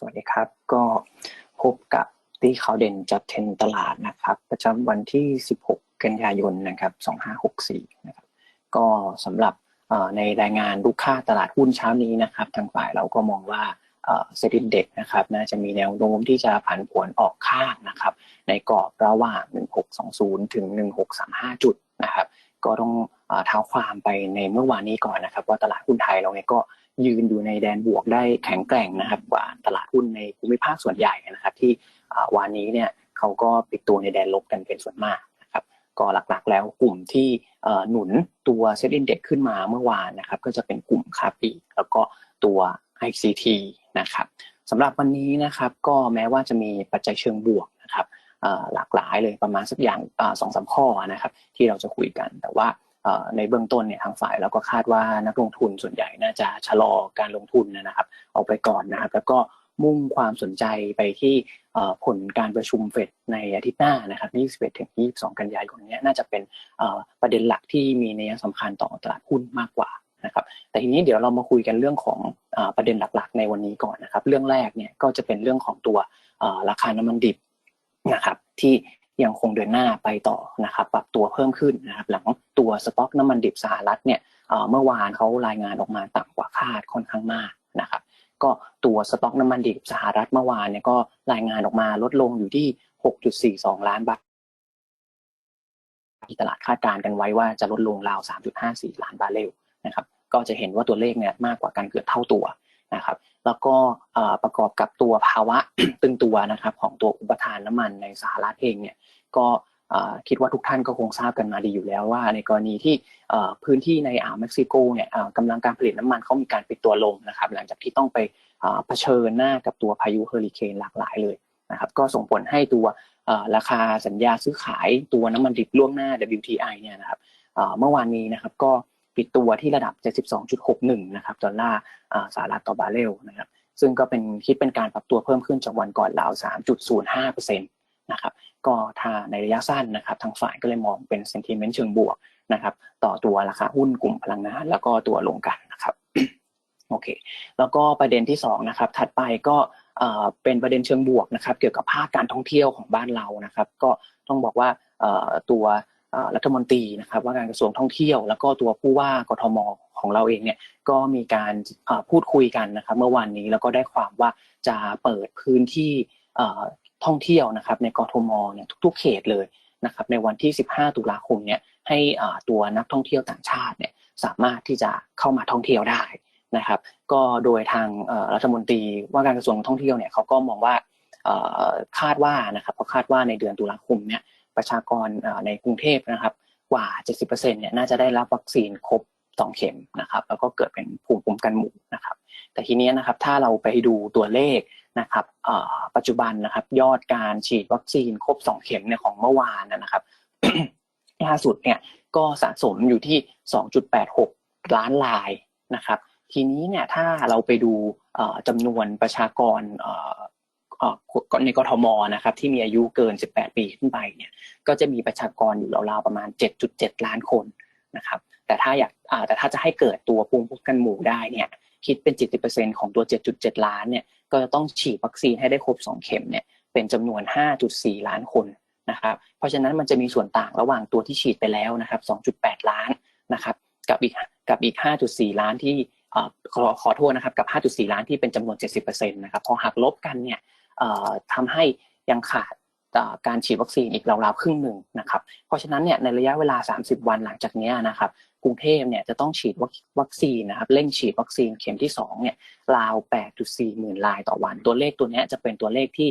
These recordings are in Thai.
สวัสดีครับ ก็พบกับที่ข่าวเด่นจับเทรนตลาดนะครับ ประจำวันที่ 16 กันยายนนะครับ 2564 นะครับ ก็สำหรับในรายงานลูกค่าตลาดหุ้นเช้านี้นะครับ ทางฝ่ายเราก็มองว่าเซ็นดิเด็กนะครับน่าจะมีแนวโน้มที่จะผันผวนออกข้างนะครับ ในกรอบระหว่าง 1620 ถึง 1635 จุดนะครับ ก็ต้องเท้าความไปในเมื่อวานนี้ก่อนนะครับ ว่าตลาดหุ้นไทยเราเนี่ยก็ ยืนอยู่ในแดนบวกได้แข็งแกร่งนะครับ กว่าตลาดหุ้นในภูมิภาคส่วนใหญ่นะครับ ที่วันนี้เนี่ยเขาก็ปิดตัวในแดนลบกันเป็นส่วนมากนะครับ ก็หลักๆ แล้วกลุ่มที่หนุนตัวเซ็ตอินเด็กขึ้นมาเมื่อวานนะครับ ก็จะเป็นกลุ่มคาปีแล้วก็ตัว ICT นะครับสำหรับวันนี้นะครับก็แม้ว่าจะมีปัจจัยเชิงบวกนะครับหลากหลายเลยประมาณสักอย่างสองสามข้อนะครับ ที่เราจะคุยกันแต่ว่า ในเบื้องต้นเนี่ยทางฝ่ายเราก็คาดว่านักลงทุนส่วนใหญ่น่าจะชะลอการลงทุนนะครับเอาไปก่อนนะครับ แล้วก็มุ่งความสนใจไปที่ผลการประชุมเฟดในอาทิตย์หน้านะครับ21ถึง22 กันยายนนี้น่าจะเป็นประเด็นหลักที่มีนัยสำคัญต่อตลาดหุ้นมากกว่านะครับ แต่ทีนี้เดี๋ยวเรามาคุยกันเรื่องของประเด็นหลักๆ ในวันนี้ก่อนนะครับ เรื่องแรกเนี่ยก็จะเป็นเรื่องของตัวราคาน้ำมันดิบนะครับที่ ยังคงเดินหน้าไปต่อนะครับปรับตัวเพิ่มขึ้นนะครับหลังตัวสต็อกน้ำมันดิบสหรัฐเนี่ยเมื่อวานเขารายงานออกมาต่ำกว่าคาดค่อนข้างมากนะครับก็ตัวสต็อกน้ำมันดิบสหรัฐเมื่อวานเนี่ยก็รายงานออกมาลดลงอยู่ที่ 6.42 ล้านบาทที่ตลาดคาดการณ์กันไว้ว่าจะลดลงราว 3.54 ล้านบาร์เรลนะครับก็จะเห็นว่าตัวเลขเนี่ยมากกว่ากันเกือบเท่าตัว นะครับ แล้วก็ประกอบกับตัวภาวะตึงตัวนะครับของตัวอุปทานน้ำมันในสหรัฐเองเนี่ยก็คิดว่าทุกท่านก็คงทราบกันมาดีอยู่แล้วว่า ในกรณีที่พื้นที่ในอ่าวเม็กซิโกเนี่ยกำลังการผลิตน้ำมันเขามีการปิดตัวลงนะครับหลังจากที่ต้องไปเผชิญหน้ากับตัวพายุเฮอริเคนหลากหลายเลยนะครับก็ส่งผลให้ตัวราคาสัญญาซื้อขายตัวน้ำมันดิบล่วงหน้า WTI เนี่ยนะครับเมื่อวานนี้นะครับก็ ปิดตัวที่ระดับ 72.61 นะครับดอลลาร์สหรัฐต่อบาร์เรลนะครับซึ่งก็เป็นคิดเป็นการปรับตัวเพิ่มขึ้นจากวันก่อนราว 3.05%นะครับก็ถ้าในระยะสั้นนะครับทางฝ่ายก็เลยมองเป็นเซนติเมนต์เชิงบวกนะครับต่อตัวราคาหุ้นกลุ่มพลังงานแล้วก็ตัวลงกันนะครับโอเคแล้วก็ประเด็นที่2นะครับถัดไปก็เป็นประเด็นเชิงบวกนะครับเกี่ยวกับภาคการท่องเที่ยวของบ้านเรานะครับ ก็ต้องบอกว่าตัว รัฐมนตรีนะครับ ว่าการกระทรวงท่องเที่ยว แล้วก็ตัวผู้ว่ากทมของเราเองเนี่ยก็มีการพูดคุยกันนะครับ เมื่อวานนี้แล้วก็ได้ความว่าจะเปิดพื้นที่ท่องเที่ยวนะครับในกทมเนี่ยทุกๆเขตเลยนะครับในวันที่ 15 ตุลาคมเนี่ยให้ตัวนักท่องเที่ยวต่างชาติเนี่ยสามารถที่จะเข้ามาท่องเที่ยวได้นะครับ ก็โดยทางรัฐมนตรีว่าการกระทรวงท่องเที่ยวเนี่ยเขาก็มองว่าคาดว่านะครับเขาคาดว่าในเดือนตุลาคมเนี่ย ประชากรในกรุงเทพนะครับ กว่า 70%เนี่ยน่าจะได้รับวัคซีนครบ2เข็มนะครับ แล้วก็เกิดเป็นภูมิคุ้มกันหมู่นะครับ แต่ทีนี้นะครับถ้าเราไปดูตัวเลขนะครับปัจจุบันนะครับ ยอดการฉีดวัคซีนครบ2เข็มเนี่ยของเมื่อวานนะครับล่าสุดเนี่ยก็สะสมอยู่ที่ 2.86 ล้านลายนะครับ ทีนี้เนี่ยถ้าเราไปดูจำนวนประชากร ในกทมนะครับที่มีอายุเกิน 18 ปีขึ้นไปเนี่ยก็จะมีประชากรอยู่ราวๆประมาณ 7.7 ล้านคนนะครับแต่ถ้าอยากแต่ถ้าจะให้เกิดตัวภูมิคุ้มกันหมู่ได้เนี่ยคิดเป็น 70%ของตัว 7.7 ล้านเนี่ยก็จะต้องฉีดวัคซีนให้ได้ครบ 2 เข็มเนี่ยเป็นจำนวน 5.4 ล้านคนนะครับเพราะฉะนั้นมันจะมีส่วนต่างระหว่างตัวที่ฉีดไปแล้วนะครับ 2.8 ล้านนะครับกับอีกกับอีก 5.4 ล้านที่ขอขอโทษนะครับกับ 5.4 ล้านที่เป็นจำนวน 70%นะครับพอหักลบกันเนี่ย ทำให้ยังขาดการฉีดวัคซีนอีกราวๆครึ่งหนึ่งนะครับ เพราะฉะนั้นเนี่ยในระยะเวลา 30 วันหลังจากนี้นะครับกรุงเทพเนี่ยจะต้องฉีดวัคซีนนะครับเร่งฉีดวัคซีนเข็มที่2เนี่ยราว 8.4 หมื่นรายต่อวัน ตัวเลขตัวนี้จะเป็นตัวเลขที่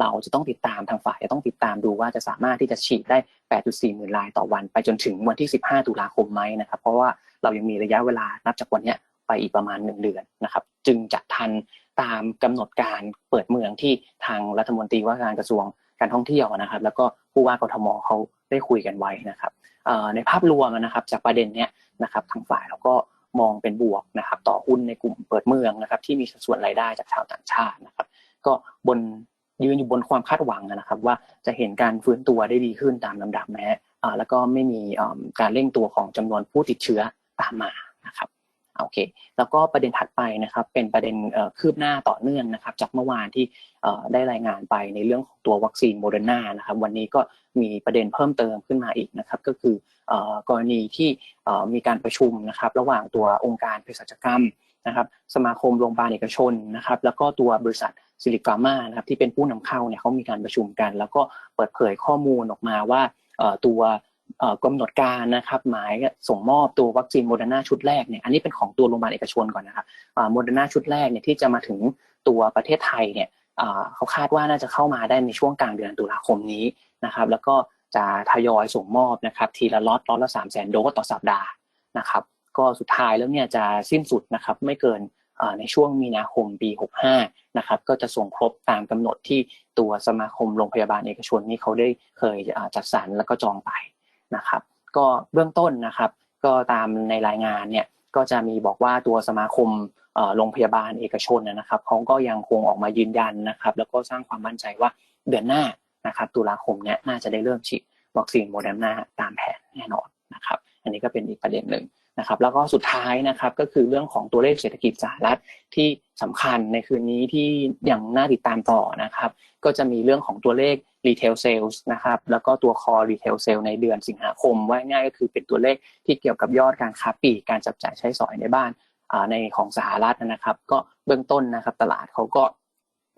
เราจะต้องติดตามทางฝ่ายจะต้องติดตามดูว่าจะสามารถที่จะฉีดได้ 8.4 หมื่นรายต่อวัน ไปจนถึงวันที่ 15 ตุลาคมไหมนะครับเพราะว่าเรายังมีระยะเวลานับจากวันนี้ไปอีกประมาณ 1 เดือนนะครับ จึงจะทัน ตามกำหนดการเปิดเมืองที่ทางรัฐมนตรีว่าการกระทรวงการท่องเที่ยวนะครับ แล้วก็ผู้ว่ากทมเขาได้คุยกันไว้นะครับในภาพรวมนะครับจากประเด็นเนี้ยนะครับทางฝ่ายเราก็มองเป็นบวกนะครับ ต่อหุ้นในกลุ่มเปิดเมืองนะครับ ที่มีส่วนรายได้จากชาวต่างชาตินะครับ ก็บนยืนอยู่บนความคาดหวังนะครับ ว่าจะเห็นการฟื้นตัวได้ดีขึ้นตามลำดับแม้แล้วก็ไม่มีการเร่งตัวของจำนวนผู้ติดเชื้อตามมานะครับ โอเค แล้วก็ประเด็นถัดไปนะครับ เป็นประเด็นคืบหน้าต่อเนื่องนะครับ จากเมื่อวานที่ได้รายงานไปในเรื่องของตัววัคซีนโมเดอร์นานะครับ วันนี้ก็มีประเด็นเพิ่มเติมขึ้นมาอีกนะครับ ก็คือกรณีที่มีการประชุมนะครับ ระหว่างตัวองค์การเภสัชกรรมนะครับ สมาคมโรงพยาบาลเอกชนนะครับ แล้วก็ตัวบริษัทซิลิกามานะครับที่เป็นผู้นำเข้าเนี่ยเขามีการประชุมกัน แล้วก็เปิดเผยข้อมูลออกมาว่าตัว กำหนดการนะครับหมายส่งมอบตัววัคซีนโมเดอร์นาชุดแรกเนี่ยอันนี้เป็นของตัวโรงพยาบาลเอกชนก่อนนะครับโมเดอร์นาชุดแรกเนี่ยที่จะมาถึงตัวประเทศไทยเนี่ยเขาคาดว่าน่าจะเข้ามาได้ในช่วงกลางเดือนตุลาคมนี้นะครับ แล้วก็จะทยอยส่งมอบนะครับ ทีละล็อตล็อตละสามแสนโดสต่อสัปดาห์นะครับ ก็สุดท้ายแล้วเนี่ยจะสิ้นสุดนะครับไม่เกินในช่วงมีนาคมปี 65 นะครับ ก็จะส่งครบตามกำหนดที่ตัวสมาคมโรงพยาบาลเอกชนนี่เขาได้เคยจัดสรรแล้วก็จองไป นะครับ ก็เบื้องต้นนะครับ ก็ตามในรายงานเนี่ยก็จะมีบอกว่าตัวสมาคมโรงพยาบาลเอกชนนะครับเขาก็ยังคงออกมายืนยันนะครับ แล้วก็สร้างความมั่นใจว่าเดือนหน้านะครับตุลาคมเนี่ยน่าจะได้เริ่มฉีดวัคซีนโมเดอร์นาตามแผนแน่นอนนะครับ อันนี้ก็เป็นอีกประเด็นหนึ่ง นะครับแล้วก็สุดท้ายนะครับก็คือเรื่องของตัวเลขเศรษฐกิจสหรัฐที่สำคัญในคืนนี้ที่ยังน่าติดตามต่อนะครับก็จะมีเรื่องของตัวเลข retail sales นะครับแล้วก็ตัว core retail sale ในเดือนสิงหาคม ว่าง่ายก็คือเป็นตัวเลขที่เกี่ยวกับยอดการค้าปลีกการจับจ่ายใช้สอยในบ้านในของสหรัฐนะครับ ก็เบื้องต้นนะครับตลาดเขาก็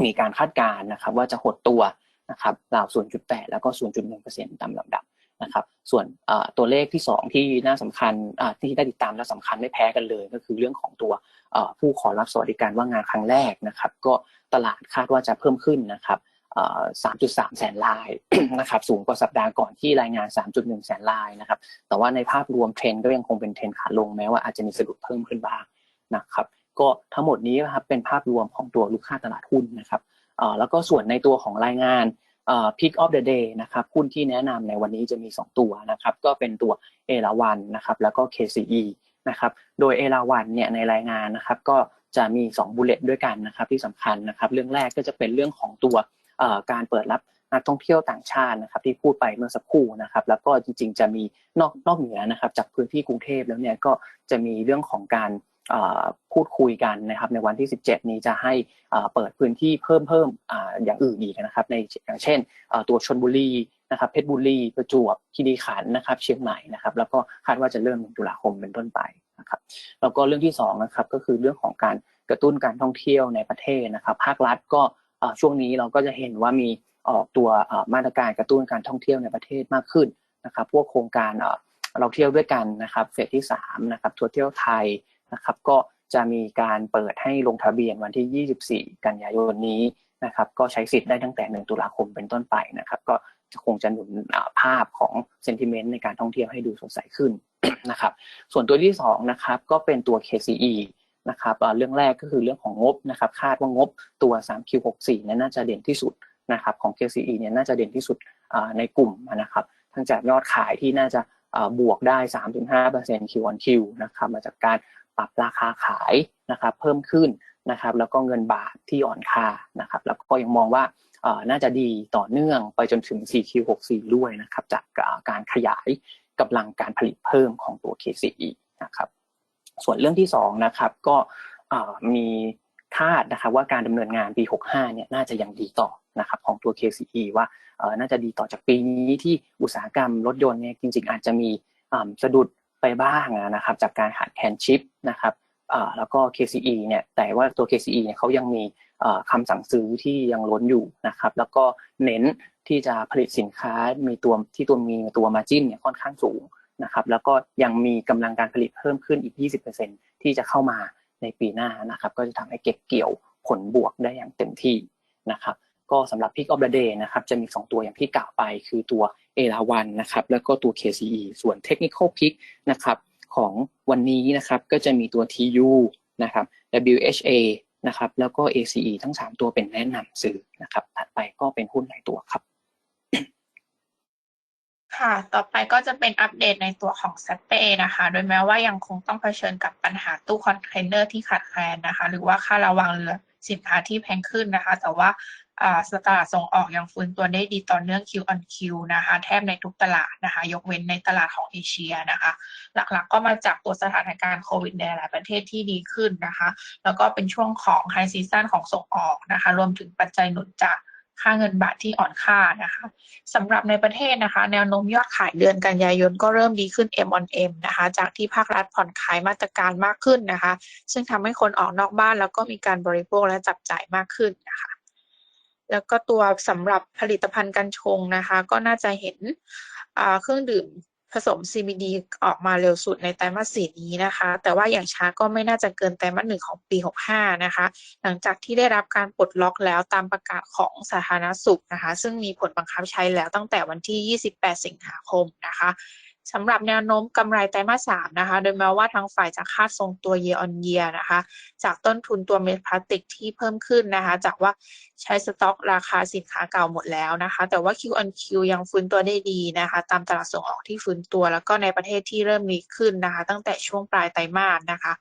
มีการคาดการณ์นะครับว่าจะหดตัวนะครับราว0.8 แล้วก็ 0.1%ตามลำดับ นะครับส่วนตัวเลขที่ 2 ที่น่าสำคัญที่ได้ติดตามและสำคัญไม่แพ้กันเลย ก็คือเรื่องของตัวผู้ขอรับสวัสดิการว่างงานครั้งแรกนะครับ ก็ตลาดคาดว่าจะเพิ่มขึ้นนะครับ3.3 แสนลายนะครับสูงกว่าสัปดาห์ก่อนที่รายงาน 3.1 แสนลายนะครับแต่ว่าในภาพรวมเทรนก็ยังคงเป็นเทรนขาลงแม้ว่าอาจจะมีสะดุดเพิ่มขึ้นบ้างนะครับก็ทั้งหมดนี้นะครับเป็นภาพรวมของตัวลูกค้าตลาดหุ้นนะครับแล้วก็ส่วนในตัวของรายงาน Pick of the day นะครับหุ้นที่แนะนำในวันนี้จะมี 2 ตัวนะครับก็เป็นตัวเอราวันนะครับแล้วก็ KCE นะครับโดยเอราวันเนี่ยในรายงานนะครับก็จะมี2บุลเลตด้วยกันนะครับที่สำคัญนะครับเรื่องแรกก็จะเป็นเรื่องของตัวการเปิดรับนักท่องเที่ยวต่างชาตินะครับที่พูดไปเมื่อสักครู่นะครับแล้วก็จริงๆ จะมีนอกนอกเหนือนะครับจากพื้นที่กรุงเทพแล้วเนี่ยก็จะมีเรื่องของการ พูดคุยกันนะครับ ในวันที่ 17 นี้จะให้เปิดพื้นที่เพิ่มเพิ่มอย่างอื่นอีกนะครับ ในอย่างเช่นตัวชนบุรีนะครับเพชรบุรีประจวบคีรีขันธ์นะครับ เชียงใหม่นะครับ แล้วก็คาดว่าจะเริ่มตุลาคมเป็นต้นไปนะครับ แล้วก็เรื่องที่2นะครับก็คือเรื่องของการกระตุ้นการท่องเที่ยวในประเทศนะครับ ภาครัฐก็ช่วงนี้เราก็จะเห็นว่ามีออกตัวมาตรการกระตุ้นการท่องเที่ยวในประเทศมากขึ้นนะครับ พวกโครงการเราเที่ยวด้วยกันนะครับ เฟสที่3นะครับทัวร์เที่ยวไทย นะครับ ก็จะมีการเปิดให้ลงทะเบียนวันที่ 24 กันยายนนี้นะครับ ก็ใช้สิทธิ์ได้ตั้งแต่ 1 ตุลาคมเป็นต้นไปนะครับ ก็จะคงจะหนุนภาพของเซนติเมนต์ในการท่องเที่ยวให้ดูสดใสขึ้นนะครับ ส่วนตัวที่2นะครับก็เป็นตัว KCE นะครับเรื่องแรกก็คือเรื่องของงบนะครับ คาดว่างบตัว 3Q64 เนี่ยน่าจะเด่นที่สุดนะครับของ KCE เนี่ยน่าจะเด่นที่สุดในกลุ่มนะครับทั้งจากยอดขายที่น่าจะบวกได้ 3-5% Q on Q นะครับมาจากการ ปรับราคาขายนะครับเพิ่มขึ้นนะครับแล้วก็เงินบาทที่อ่อนค่านะครับแล้วก็ยังมองว่าน่าจะดีต่อเนื่องไปจนถึง 4Q64 ด้วยนะครับจากการขยายกำลังการผลิตเพิ่มของตัว KCE นะครับส่วนเรื่องที่2นะครับก็มีคาดนะครับว่าการดำเนินงานปี 65 เนี่ยน่าจะยังดีต่อนะครับของตัว KCE ว่าน่าจะดีต่อจากปีนี้ที่อุตสาหกรรมรถยนต์เนี่ยจริงๆ อาจจะมีสะดุด ไปบ้างนะครับ จากการขาดแคลนชิปนะครับแล้วก็ KCE เนี่ยแต่ว่าตัว KCE เนี่ยเขายังมีคำสั่งซื้อที่ยังล้นอยู่นะครับ แล้วก็เน้นที่จะผลิตสินค้ามีตัวที่ตัวมีตัวมาจิ้นเนี่ยค่อนข้างสูงนะครับแล้วก็ยังมีกำลังการผลิตเพิ่มขึ้นอีก 20%ที่จะเข้ามาในปีหน้านะครับ ก็จะทำให้เก็บเกี่ยวผลบวกได้อย่างเต็มที่นะครับ ก็สำหรับพิกออฟเดย์นะครับจะมี 2 ตัวอย่างที่กล่าวไปคือตัวเอราวันนะครับแล้วก็ตัว KCE ส่วนเทคนิคอลพิกนะครับของวันนี้นะครับก็จะมีตัว TU นะครับ WHA นะครับแล้วก็ ACE ทั้ง 3 ตัวเป็นแนะนำซื้อนะครับถัดไปก็เป็นหุ้นหลายตัวครับ ค่ะ ต่อไปก็จะเป็นอัปเดตในตัวของแซเปนะคะ โดยแม้ว่ายังคงต้องเผชิญกับปัญหาตู้คอนเทนเนอร์ที่ขาดแคลนนะคะ หรือว่าค่าระวังเรือสินค้าที่แพงขึ้นนะคะ แต่ว่า อ่าตลาดส่งออกยังฟื้นตัวได้ดีต่อเนื่อง Q on Q นะคะแทบในทุกตลาดนะคะ ยกเว้นในตลาดของเอเชียนะคะ หลักๆก็มาจากตัวสถานการณ์โควิดในหลายประเทศที่ดีขึ้นนะคะ แล้วก็เป็นช่วงของไฮซีซันของส่งออกนะคะ รวมถึงปัจจัยหนุนจากค่าเงินบาทที่อ่อนค่านะคะสำหรับในประเทศนะคะ แนวโน้มยอดขายเดือนกันยายนก็เริ่มดีขึ้น M on M นะคะ จากที่ภาครัฐผ่อนคลายมาตรการมากขึ้นนะคะ ซึ่งทำให้คนออกนอกบ้านแล้วก็มีการบริโภคและจับจ่ายมากขึ้นนะคะ แล้วก็ตัวสำหรับผลิตภัณฑ์กัญชงนะคะ ก็น่าจะเห็นเครื่องดื่มผสม CBD ออกมาเร็วสุดในไตรมาสสี่นี้นะคะ แต่ว่าอย่างช้าก็ไม่น่าจะเกินไตรมาสหนึ่งของปี 65 นะคะ หลังจากที่ได้รับการปลดล็อกแล้วตามประกาศของสาธารณสุขนะคะ ซึ่งมีผลบังคับใช้แล้วตั้งแต่วันที่ 28 สิงหาคมนะคะ สำหรับแนวโน้มกำไรไตรมาส 3 นะคะ โดยแม้ว่าทางฝ่ายจะคาดทรงตัว year on year นะคะ จากต้นทุนตัวเม็ดพลาสติกที่เพิ่มขึ้นนะคะ จากว่าใช้สต็อกราคาสินค้าเก่าหมดแล้วนะคะ แต่ว่า Q on Q ยังฟื้นตัวได้ดีนะคะ ตามตลาดส่งออกที่ฟื้นตัว แล้วก็ในประเทศที่เริ่มดีขึ้นนะคะ ตั้งแต่ช่วงปลายไตรมาสนะคะ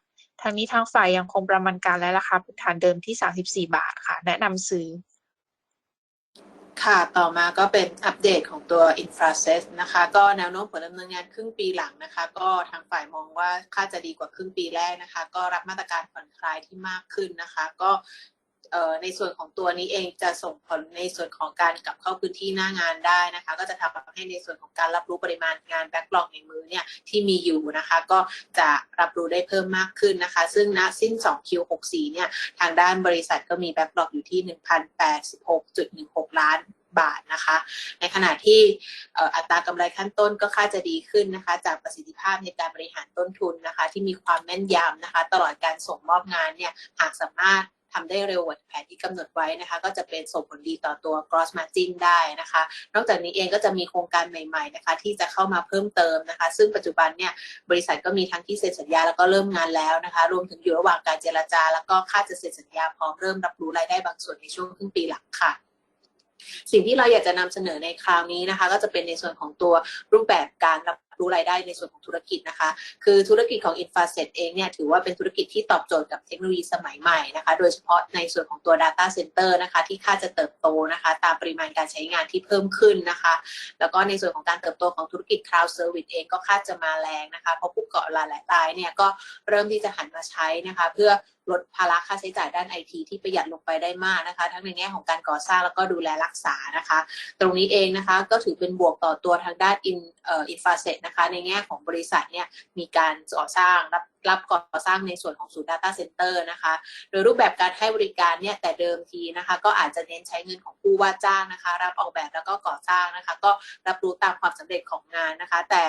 ทางนี้ทางฝ่ายยังคงประมาณการและราคาพื้นฐานเดิมที่ 34 บาทค่ะ แนะนำซื้อ ค่ะ ต่อมาก็เป็นอัปเดตของตัว i n f r a s e s นะคะ ก็แนวโน้มผลดำเนินงานครึ่งปีหลังนะคะ ก็ทางฝ่ายมองว่าค่าจะดีกว่าครึ่งปีแรกนะคะ ก็รับมาตรการผ่อนคลายที่มากขึ้นนะคะ ก็ ในส่วนของตัวนี้เองจะส่งผลในส่วนของการกลับเข้าพื้นที่หน้างานได้นะคะ ก็จะทำให้ในส่วนของการรับรู้ปริมาณงานแบ็กหลอกในมือเนี่ยที่มีอยู่นะคะ ก็จะรับรู้ได้เพิ่มมากขึ้นนะคะ ซึ่งณสิ้น 2Q64 เนี่ยทางด้านบริษัทก็มีแบ็กหลอกอยู่ที่ 1,086.16 ล้านบาทนะคะ ในขณะที่อัตรากำไรขั้นต้นก็ค่าจะดีขึ้นนะคะ จากประสิทธิภาพในการบริหารต้นทุนนะคะ ที่มีความแม่นยำนะคะ ตลอดการส่งมอบงานเนี่ยหากสามารถ ทำได้เร็วกว่าแผนที่กำหนดไว้นะคะ ก็จะเป็นส่งผลดีต่อตัว gross margin ได้นะคะ นอกจากนี้เองก็จะมีโครงการใหม่ๆนะคะ ที่จะเข้ามาเพิ่มเติมนะคะ ซึ่งปัจจุบันเนี่ยบริษัทก็มีทั้งที่เซ็นสัญญาแล้วก็เริ่มงานแล้วนะคะ รวมถึงอยู่ระหว่างการเจรจา แล้วก็ค่าจะเซ็นสัญญาพร้อมเริ่มรับรู้รายได้บางส่วนในช่วงครึ่งปีหลังค่ะสิ่งที่เราอยากจะนำเสนอในคราวนี้นะคะ ก็จะเป็นในส่วนของตัวรูปแบบการรับ รู้รายได้ในส่วนของธุรกิจนะคะ คือธุรกิจของ i n f a s e t เองเนี่ยถือว่าเป็นธุรกิจที่ตอบโจทย์กับเทคโนโลยีสมัยใหม่นะคะ โดยเฉพาะในส่วนของตัว Data Center นะคะที่คาดจะเติบโตนะคะ ตามปริมาณการใช้งานที่เพิ่มขึ้นนะคะ แล้วก็ในส่วนของการเติบโตของธุรกิจ Cloud Service เองก็คาดจะมาแรงนะคะ เพราะผู้ประกอบการหลายรายเนี่ยก็เริ่มที่จะหันมาใช้นะคะ เพื่อลดภาระค่าใช้จ่ายด้านไอทีที่ประหยัดลงไปได้มากนะคะ ทั้งในแง่ของการก่อสร้างแล้วก็ดูแลรักษานะคะ ตรงนี้เองนะคะก็ถือเป็นบวกต่อตัวทางด้านอินเอ่ออินฟาเซตนะคะ ในแง่ของบริษัทเนี่ยมีการก่อสร้างรับรับก่อสร้างในส่วนของศูนย์ Data Center นะคะ โดยรูปแบบการให้บริการเนี่ยแต่เดิมทีนะคะ ก็อาจจะเน้นใช้เงินของผู้ว่าจ้างนะคะ รับออกแบบแล้วก็ก่อสร้างนะคะ ก็รับรู้ตามความสำเร็จของงานนะคะ แต่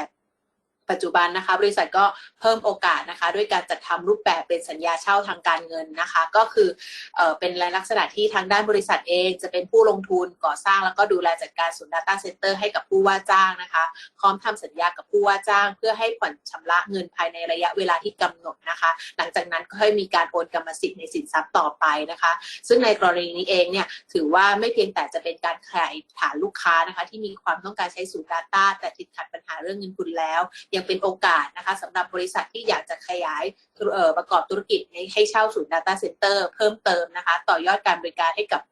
ปัจจุบันนะคะ บริษัทก็เพิ่มโอกาสนะคะ ด้วยการจัดทำรูปแบบเป็นสัญญาเช่าทางการเงินนะคะ ก็คือเออเป็นลักษณะที่ทางด้านบริษัทเอง จะเป็นผู้ลงทุนก่อสร้างแล้วก็ดูแลจัดการศูนย์ Data Center ให้กับผู้ว่าจ้างนะคะ พร้อมทำสัญญากับผู้ว่าจ้าง เพื่อให้ผ่อนชำระเงินภายในระยะเวลาที่กำหนดนะคะ หลังจากนั้นก็ให้มีการโอนกรรมสิทธิ์ในสินทรัพย์ต่อไปนะคะ ซึ่งในกรณีนี้เองเนี่ยถือว่าไม่เพียงแต่จะเป็นการขยายฐานลูกค้านะคะ ที่มีความต้องการใช้ศูนย์ Data แต่ติดขัดปัญหาเรื่องเงินทุนแล้วยังเป็นโอกาสนะคะสำหรับบริษัทที่อยากจะขยายประกอบธุรกิจในให้เช่าศูนย์ Data Center เพิ่มเติมนะคะ ต่อยอดการบริการให้กับ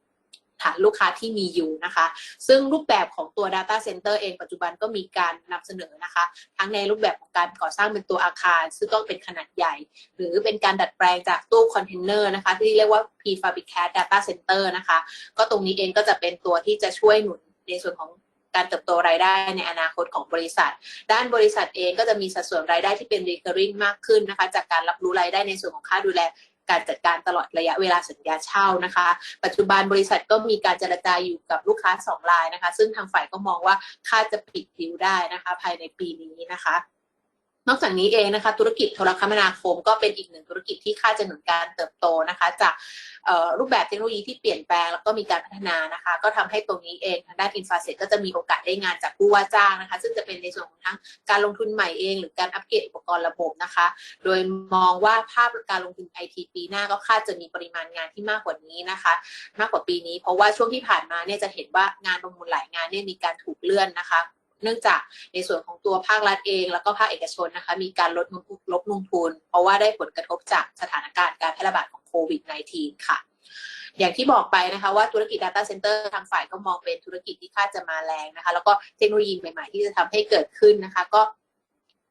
ฐานลูกค้าที่มีอยู่นะคะ ซึ่งรูปแบบของตัว Data Center เองปัจจุบันก็มีการนำเสนอนะคะ ทั้งในรูปแบบของการก่อสร้างเป็นตัวอาคาร ซึ่งต้องเป็นขนาดใหญ่ หรือเป็นการดัดแปลงจากตู้คอนเทนเนอร์นะคะ ที่เรียกว่า Prefabricate data center นะคะ ก็ตรงนี้เองก็จะเป็นตัวที่จะช่วยหนุนในส่วนของ การเติบโตรายได้ในอนาคตของบริษัท ด้านบริษัทเองก็จะมีสัดส่วนรายได้ที่เป็น recurring มากขึ้นนะคะ จากการรับรู้รายได้ในส่วนของค่าดูแลการจัดการตลอดระยะเวลาสัญญาเช่านะคะ ปัจจุบันบริษัทก็มีการเจรจาอยู่กับลูกค้าสองรายนะคะ ซึ่งทางฝ่ายก็มองว่าค่าจะปิดดิวได้นะคะ ภายในปีนี้นะคะ นอกจากนี้เองนะคะธุรกิจโทรคมนาคมก็เป็นอีกหนึ่งธุรกิจที่คาดจะหนุนการเติบโตนะคะ จากรูปแบบเทคโนโลยีที่เปลี่ยนแปลงแล้วก็มีการพัฒนานะคะ ก็ทำให้ตรงนี้เองทางด้านอินฟาเซตก็จะมีโอกาสได้งานจากผู้ว่าจ้างนะคะ ซึ่งจะเป็นในส่วนของทั้งการลงทุนใหม่เอง หรือการอัปเกรดอุปกรณ์ระบบนะคะ โดยมองว่าภาพการลงทุนไอทีปีหน้าก็คาดจะมีปริมาณงานที่มากกว่านี้นะคะ มากกว่าปีนี้เพราะว่าช่วงที่ผ่านมาเนี่ยจะเห็นว่างานประมูลหลายงานเนี่ยมีการถูกเลื่อนนะคะ เนื่องจากในส่วนของตัวภาครัฐเอง แล้วก็ภาคเอกชนนะคะมีการลดงบลดลงทุน เพราะว่าได้ผลกระทบจากสถานการณ์การแพร่ระบาดของโควิด -19 ค่ะอย่างที่บอกไปนะคะว่าธุรกิจ Data Center ทางฝ่ายก็มองเป็นธุรกิจที่คาดจะมาแรงนะคะ แล้วก็เทคโนโลยีใหม่ๆ ที่จะทำให้เกิดขึ้นนะคะ ก็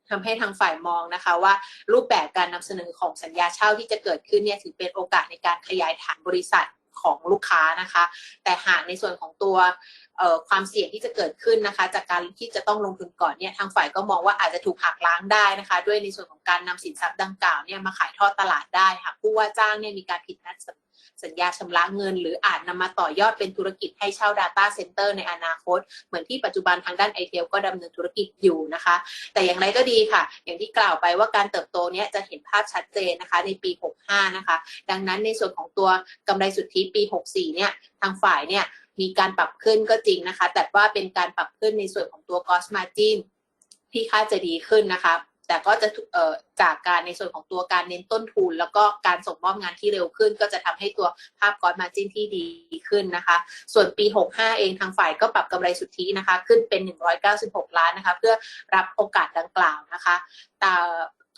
ทำให้ทางฝ่ายมองนะคะว่ารูปแบบการนำเสนอของสัญญาเช่าที่จะเกิดขึ้นเนี่ยถือเป็นโอกาสในการขยายฐานบริษัทของลูกค้านะคะ แต่หากในส่วนของตัว ความเสี่ยงที่จะเกิดขึ้นนะคะ จากการที่จะต้องลงทุนก่อนเนี่ยทางฝ่ายก็มองว่าอาจจะถูกหักล้างได้นะคะ ด้วยในส่วนของการนำสินทรัพย์ดังกล่าวเนี่ยมาขายทอดตลาดได้หากผู้ว่าจ้างเนี่ยมีการผิดนัดสัญญาชำระเงิน หรืออาจนำมาต่อยอดเป็นธุรกิจให้เช่า Data Center ในอนาคต เหมือนที่ปัจจุบันทางด้านไอเทลก็ดำเนินธุรกิจอยู่นะคะ แต่อย่างไรก็ดีค่ะ อย่างที่กล่าวไปว่าการเติบโตเนี้ยจะเห็นภาพชัดเจนนะคะในปี 65 นะคะ ดังนั้นในส่วนของตัวกำไรสุทธิปี 64 เนี่ยทางฝ่ายเนี่ย มีการปรับขึ้นก็จริงนะคะ แต่ว่าเป็นการปรับขึ้นในส่วนของตัว cost margin ที่ค่าจะดีขึ้นนะคะแต่ก็จะเอ่อจากการในส่วนของตัวการเน้นต้นทุน แล้วก็การส่งมอบงานที่เร็วขึ้น ก็จะทำให้ตัวภาพ cost margin ที่ดีขึ้นนะคะ ส่วนปี 65 เองทางฝ่ายก็ปรับกำไรสุทธินะคะ ขึ้นเป็น 196 ล้านนะคะ เพื่อรับโอกาสดังกล่าวนะคะแต่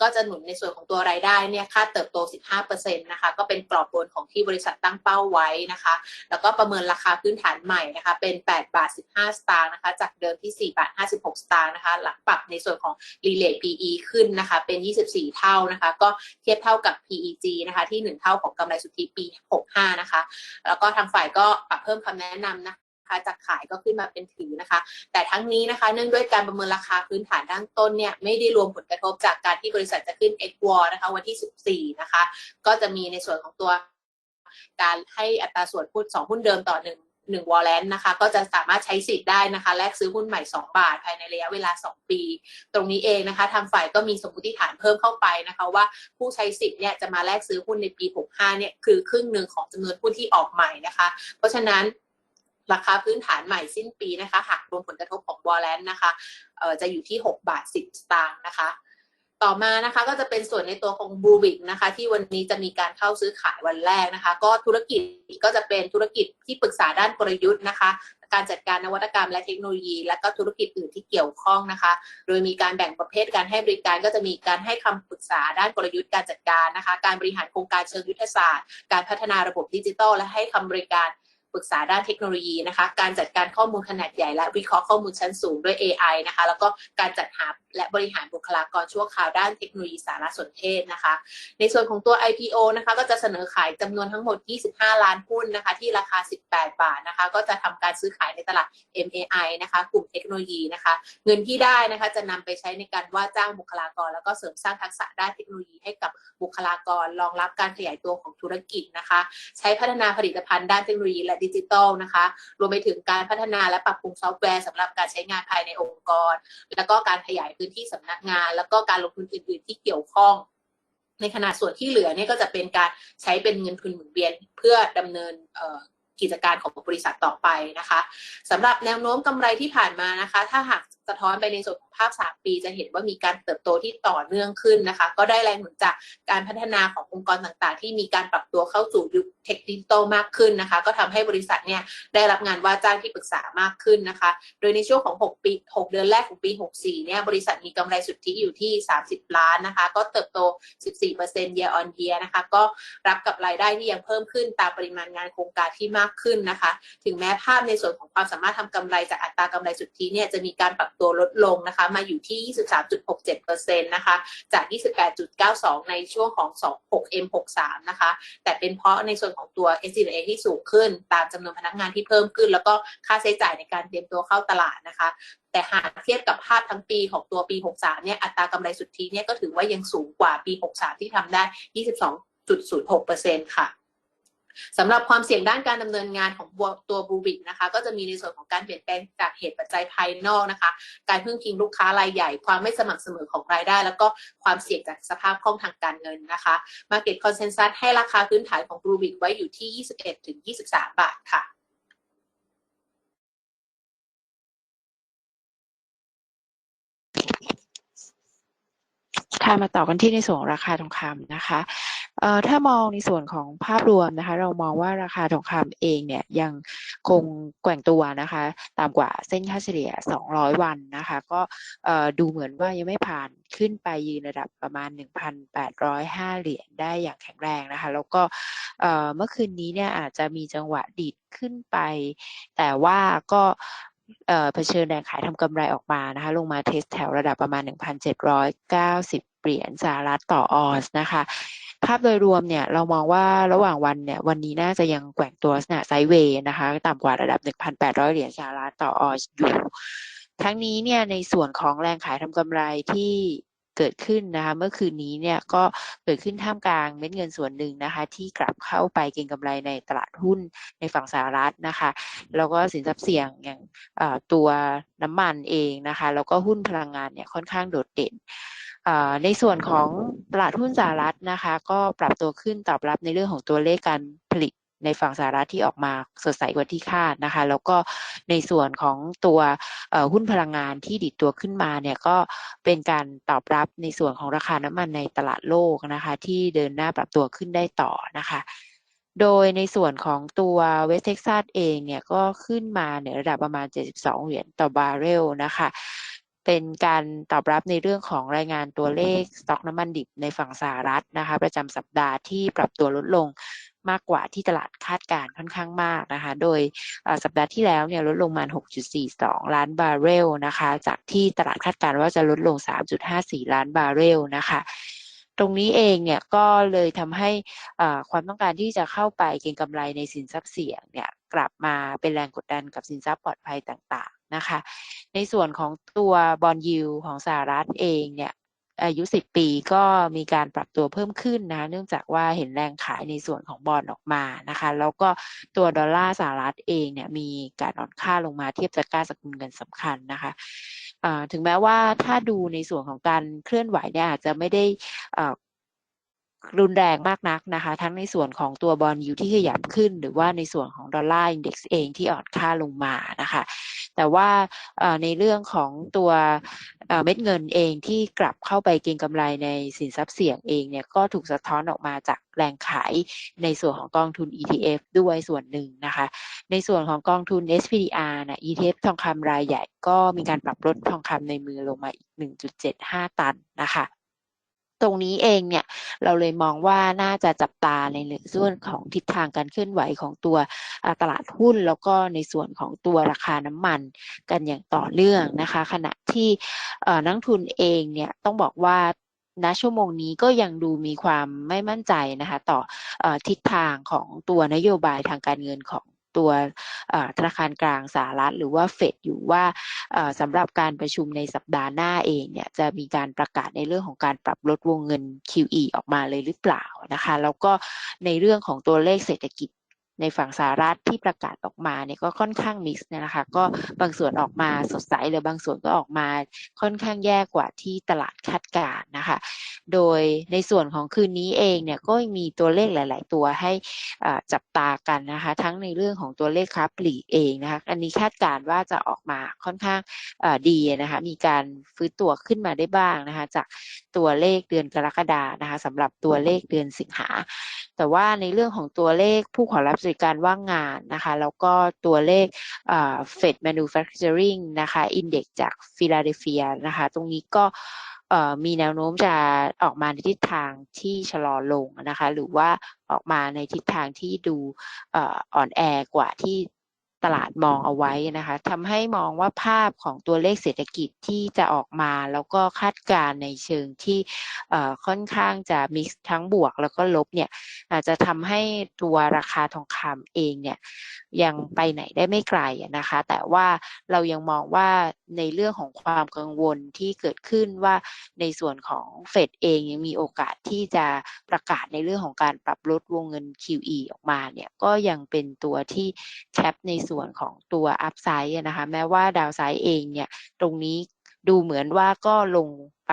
ก็จะหนุนในส่วนของตัวรายได้เนี่ยค่าเติบโต 15%นะคะก็เป็นกรอบบนของที่บริษัทตั้งเป้าไว้นะคะ แล้วก็ประเมินราคาพื้นฐานใหม่นะคะเป็น 8 บาท 15 สตางค์นะคะ จากเดิมที่ 4 บาท 56 สตางค์นะคะ หลังปรับในส่วนของ relate PE ขึ้นนะคะเป็น 24 เท่านะคะ ก็เทียบเท่ากับ PEG นะคะที่ 1 เท่าของกำไรสุทธิปี 65 นะคะ แล้วก็ทางฝ่ายก็ปรับเพิ่มคำแนะนำนะ คะจากขายก็ขึ้นมาเป็นถือนะคะ แต่ทั้งนี้นะคะ เนื่องด้วยการประเมินราคาพื้นฐานด้านต้นเนี่ยไม่ได้รวมผลกระทบจากการที่บริษัทจะขึ้น e x w a r นะคะวันที่ 14 นะคะ ก็จะมีในส่วนของตัวการให้อัตราส่วนหุ้น2หุ้นเดิมต่อ1 1วอลเลนนะคะก็จะสามารถใช้สิทธิ์ได้นะคะแลกซื้อหุ้นใหม่ 2 บาท ภายในระยะเวลา 2 ปี ตรงนี้เองนะคะทางฝ่ายก็มีสมมติฐานเพิ่มเข้าไปนะคะว่าผู้ใช้สิทธิ์เนี่ยจะมาแลกซื้อหุ้นในปี 65เนี่ยคือครึ่งหนึ่งของจำนวนหุ้นที่ออกใหม่นะคะ เพราะฉะนั้น ราคาพื้นฐานใหม่สิ้นปีนะคะหากรวมผลกระทบของวอลเลนด์นะคะเอ่อจะอยู่ที่ 6 บาท 10 สตางค์นะคะต่อมานะคะก็จะเป็นส่วนในตัวของบูบิกนะคะที่วันนี้จะมีการเข้าซื้อขายวันแรกนะคะ ก็ธุรกิจก็จะเป็นธุรกิจที่ปรึกษาด้านกลยุทธ์นะคะ การจัดการนวัตกรรมและเทคโนโลยี และก็ธุรกิจอื่นที่เกี่ยวข้องนะคะ โดยมีการแบ่งประเภทการให้บริการก็จะมีการให้คำปรึกษาด้านกลยุทธ์การจัดการนะคะ การบริหารโครงการเชิงยุทธศาสตร์ การพัฒนาระบบดิจิทัลและให้คำบริการ ปรึกษาด้านเทคโนโลยีนะคะ การจัดการข้อมูลขนาดใหญ่และวิเคราะห์ข้อมูลชั้นสูงด้วย AI นะคะ แล้วก็การจัดหาและบริหารบุคลากรชั่วคราวด้านเทคโนโลยีสารสนเทศนะคะ ในส่วนของตัว IPO นะคะ ก็จะเสนอขายจำนวนทั้งหมด 25 ล้านหุ้นนะคะ ที่ราคา 18 บาทนะคะ ก็จะทำการซื้อขายในตลาด MAI นะคะ กลุ่มเทคโนโลยีนะคะ เงินที่ได้นะคะจะนำไปใช้ในการว่าจ้างบุคลากร แล้วก็เสริมสร้างทักษะด้านเทคโนโลยีให้กับบุคลากรรองรับการขยายตัวของธุรกิจนะคะ ใช้พัฒนาผลิตภัณฑ์ด้านเทคโนโลยีและดิจิทัลนะคะ รวมไปถึงการพัฒนาและปรับปรุงซอฟต์แวร์สำหรับการใช้งานภายในองค์กร แล้วก็การขยายพื้นที่สำนักงาน แล้วก็การลงทุนอื่น ๆ ที่เกี่ยวข้อง ในขณะส่วนที่เหลือเนี่ยก็จะเป็นการใช้เป็นเงินทุนหมุนเวียนเพื่อดำเนินกิจการของบริษัทต่อไปนะคะสำหรับแนวโน้มกำไรที่ผ่านมานะคะ ถ้าหากสะท้อนไปในส่วนของภาพ 3 ปี จะเห็นว่ามีการเติบโตที่ต่อเนื่องขึ้นนะคะ ก็ได้แรงหนุนจากการพัฒนาขององค์กรต่างๆ ที่มีการปรับตัวเข้าสู่ยุคเทคดิจิตอลมากขึ้นนะคะ ก็ทำให้บริษัทเนี่ยได้รับงานว่าจ้างที่ปรึกษามากขึ้นนะคะ โดยในช่วงของ 6 ปี 6 เดือนแรกของปี 64 เนี่ยบริษัทมีกำไรสุทธิอยู่ที่ 30 ล้านนะคะ ก็เติบโต 14% year on year นะคะ ก็รับกับรายได้ที่ยังเพิ่มขึ้นตามปริมาณงานโครงการที่มากขึ้นนะคะ ถึงแม้ภาพในส่วนของความสามารถทำกำไรจากอัตรากำไรสุทธิเนี่ยจะมีการปรับตัวลดลงนะคะ มาอยู่ที่ 23.67%นะคะ จาก 28.92 ในช่วงของ 26M63 นะคะ แต่เป็นเพราะในส่วนของตัว s g a ที่สูงขึ้น ตามจำนวนพนักงานที่เพิ่มขึ้น แล้วก็ค่าใช้จ่ายในการเตรียมตัวเข้าตลาดนะคะแต่หากเทียบกับภาพทั้งปีของตัวปี 63 เนี่ย อัตรากำไรสุทธิเนี่ยก็ถือว่ายังสูงกว่าปี 63 ที่ทำได้ 22.06%ค่ะ สำหรับความเสี่ยงด้านการดำเนินงานของตัวบูบิกนะคะ ก็จะมีในส่วนของการเปลี่ยนแปลงจากเหตุปัจจัยภายนอกนะคะ การพึ่งพิงลูกค้ารายใหญ่ ความไม่สม่ำเสมอของรายได้ แล้วก็ความเสี่ยงจากสภาพคล่องทางการเงินนะคะ Market Consensus ให้ราคาพื้นฐานของบูบิกไว้อยู่ที่ 21ถึง23 บาทค่ะค่ะมาต่อกันที่ในส่วนของราคาทองคำนะคะ ถ้ามองในส่วนของภาพรวมนะคะ เรามองว่าราคาทองคำเองเนี่ยยังคงแกว่งตัวนะคะต่ำกว่าเส้นค่าเฉลี่ย 200 วันนะคะ ก็ดูเหมือนว่ายังไม่ผ่านขึ้นไปยืนระดับประมาณ 1,805 เหรียญได้อย่างแข็งแรงนะคะ แล้วก็เมื่อคืนนี้เนี่ยอาจจะมีจังหวะดีดขึ้นไป แต่ว่าก็เอ่อเผชิญแรงขายทำกำไรออกมานะคะ ลงมาเทสแถวระดับประมาณ 1,790 เหรียญสหรัฐต่อออนซ์นะคะ ภาพโดยรวมเนี่ยเรามองว่าระหว่างวันเนี่ยวันนี้น่าจะยังแกว่งตัวลักษณะไซด์เวย์นะคะต่ำกว่าระดับ 1,800 เหรียญสหรัฐต่อออนซ์อยู่ ทั้งนี้เนี่ยในส่วนของแรงขายทำกำไรที่เกิดขึ้นนะคะเมื่อคืนนี้เนี่ยก็เกิดขึ้นท่ามกลางเม็ดเงินส่วนหนึ่งนะคะ ที่กลับเข้าไปเก็งกำไรในตลาดหุ้นในฝั่งสหรัฐนะคะ แล้วก็สินทรัพย์เสี่ยงอย่างตัวน้ำมันเองนะคะ แล้วก็หุ้นพลังงานเนี่ยค่อนข้างโดดเด่น ในส่วนของตลาดหุ้นสหรัฐนะคะ ก็ปรับตัวขึ้นตอบรับในเรื่องของตัวเลขการผลิตในฝั่งสหรัฐที่ออกมาสดใสกว่าที่คาดนะคะ แล้วก็ในส่วนของตัวหุ้นพลังงานที่ดิดตัวขึ้นมาเนี่ยก็เป็นการตอบรับในส่วนของราคาน้ำมันในตลาดโลกนะคะ ที่เดินหน้าปรับตัวขึ้นได้ต่อนะคะ โดยในส่วนของตัวเวสเท็กซัสเองเนี่ยก็ขึ้นมาเหนือระดับประมาณ 72 เหรียญต่อบาร์เรลนะคะ เป็นการตอบรับในเรื่องของรายงานตัวเลขสต็อกน้ำมันดิบในฝั่งสหรัฐนะคะ ประจำสัปดาห์ที่ปรับตัวลดลงมากกว่าที่ตลาดคาดการณ์ค่อนข้างมากนะคะ โดยสัปดาห์ที่แล้วเนี่ยลดลงมา 6.42 ล้านบาร์เรลนะคะ จากที่ตลาดคาดการณ์ว่าจะลดลง 3.54 ล้านบาร์เรลนะคะตรงนี้เองเนี่ยก็เลยทำให้อ่าความต้องการที่จะเข้าไปเก็งกำไรในสินทรัพย์เสี่ยงเนี่ยกลับมาเป็นแรงกดดันกับสินทรัพย์ปลอดภัยต่าง นะคะ ในส่วนของตัวบอลยูของสหรัฐเองเนี่ยอายุ 10 ปีก็มีการปรับตัวเพิ่มขึ้นนะเนื่องจากว่าเห็นแรงขายในส่วนของบอลออกมานะคะ แล้วก็ตัวดอลลาร์สหรัฐเองเนี่ยมีการอ่อนค่าลงมาเทียบจากการสกุลเงินสำคัญนะคะถึงแม้ว่าถ้าดูในส่วนของการเคลื่อนไหวเนี่ยอาจจะไม่ได้รุนแรงมากนักนะคะ ทั้งในส่วนของตัวบอลยูที่ขยับขึ้น หรือว่าในส่วนของดอลลาร์อินด็กซ์เองที่อ่อนค่าลงมานะคะ แต่ว่าในเรื่องของตัวเม็ดเงินเองที่กลับเข้าไปเก็งกำไรในสินทรัพย์เสี่ยงเองเนี่ยก็ถูกสะท้อนออกมาจากแรงขายในส่วนของกองทุน ETF ด้วยส่วนหนึ่งนะคะ ในส่วนของกองทุน SPDR นะ ETF ทองคำรายใหญ่ก็มีการปรับลดทองคำในมือลงมาอีก 1.75 ตันนะคะ ตรงนี้เองเนี่ยเราเลยมองว่าน่าจะจับตาในส่วนของทิศทางการเคลื่อนไหวของตัวตลาดหุ้น แล้วก็ในส่วนของตัวราคาน้ำมันกันอย่างต่อเนื่องนะคะ ขณะที่นักทุนเองเนี่ยต้องบอกว่าณชั่วโมงนี้ก็ยังดูมีความไม่มั่นใจนะคะ ต่ออทิศทางของตัวนโยบายทางการเงินของ ตัวธนาคารกลางสหรัฐหรือว่าเฟดอยู่ว่าสำหรับการประชุมในสัปดาห์หน้าเองเนี่ยจะมีการประกาศในเรื่องของการปรับลดวงเงิน QE ออกมาเลยหรือเปล่านะคะ แล้วก็ในเรื่องของตัวเลขเศรษฐกิจ ในฝั่งสหรัฐที่ประกาศออกมาเนี่ยก็ค่อนข้างมิกซ์นะคะก็บางส่วนออกมาสดใสหรือบางส่วนก็ออกมาค่อนข้างแย่กว่าที่ตลาดคาดการนะคะ โดยในส่วนของคืนนี้เองเนี่ยก็มีตัวเลขหลาย ๆ ตัวให้จับตากันนะคะ ทั้งในเรื่องของตัวเลขค้าปลีกเองนะคะอันนี้คาดการว่าจะออกมาค่อนข้างดีนะคะมีการฟื้นตัวขึ้นมาได้บ้างนะคะจากตัวเลขเดือนกรกฎานะคะสำหรับตัวเลขเดือนสิงหา แต่ว่าในเรื่องของตัวเลขผู้ขอรับสิวัสดิการว่างงานนะคะ แล้วก็ตัวเลขเฟดแมนูแฟคเจอริงนะคะอินเด็กจากฟิลาเดลเฟียนะคะ ตรงนี้ก็มีแนวโน้มจะออกมาในทิศทางที่ชะลอลงนะคะ หรือว่าออกมาในทิศทางที่ดูอ่อนแอกว่าที่ ตลาดมองเอาไว้นะคะทำให้มองว่าภาพของตัวเลขเศรษฐกิจที่จะออกมา แล้วก็คาดการณ์ในเชิงที่ค่อนข้างจะมิกซ์ทั้งบวกแล้วก็ลบเนี่ยอาจจะทำให้ตัวราคาทองคำเองเนี่ยยังไปไหนได้ไม่ไกลนะคะ แต่ว่าเรายังมองว่าในเรื่องของความกังวลที่เกิดขึ้นว่าในส่วนของเฟดเองยังมีโอกาสที่จะประกาศในเรื่องของการปรับลดวงเงิน QE ออกมาเนี่ยก็ยังเป็นตัวที่แคปในส่วน่วนของตัวอัพไซด์นะคะแม้ว่าดาวไซด์เองเนี่ยตรงนี้ดูเหมือนว่าก็ลงไป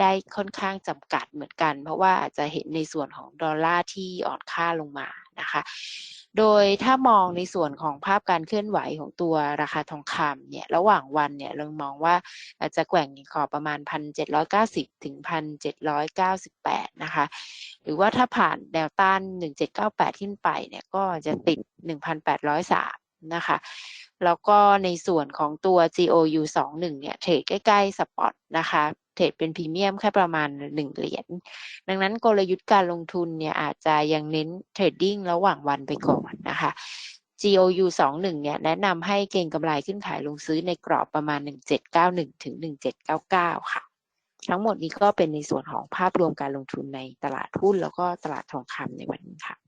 ได้ค่อนข้างจำกัดเหมือนกัน เพราะว่าอาจจะเห็นในส่วนของดอลลาร์ที่อ่อนค่าลงมานะคะ โดยถ้ามองในส่วนของภาพการเคลื่อนไหวของตัวราคาทองคำเนี่ยระหว่างวันเนี่ยเรามองว่าอาจจะแกว่งขอประมาณ 1,790 ถึง 1,798 นะคะ หรือว่าถ้าผ่านแนวต้าน 1798 ขึ้นไปเนี่ยก็จะติด 1,803 นะคะ แล้วก็ในส่วนของตัว GOU 21เนี่ยเทรดใกล้ๆสปอตนะคะเทรดเป็นพรีเมียมแค่ประมาณ 1 เหรียญ ดังนั้นกลยุทธ์การลงทุนเนี่ยอาจจะยังเน้นเทรดดิ้งระหว่างวันไปก่อนนะคะ GOU 21เนี่ยแนะนำให้เก็งกำไรขึ้นขายลงซื้อในกรอบประมาณ 1791 ถึง 1799 ค่ะ ทั้งหมดนี้ก็เป็นในส่วนของภาพรวมการลงทุนในตลาดหุ้นแล้วก็ตลาดทองคำในวันนี้ค่ะ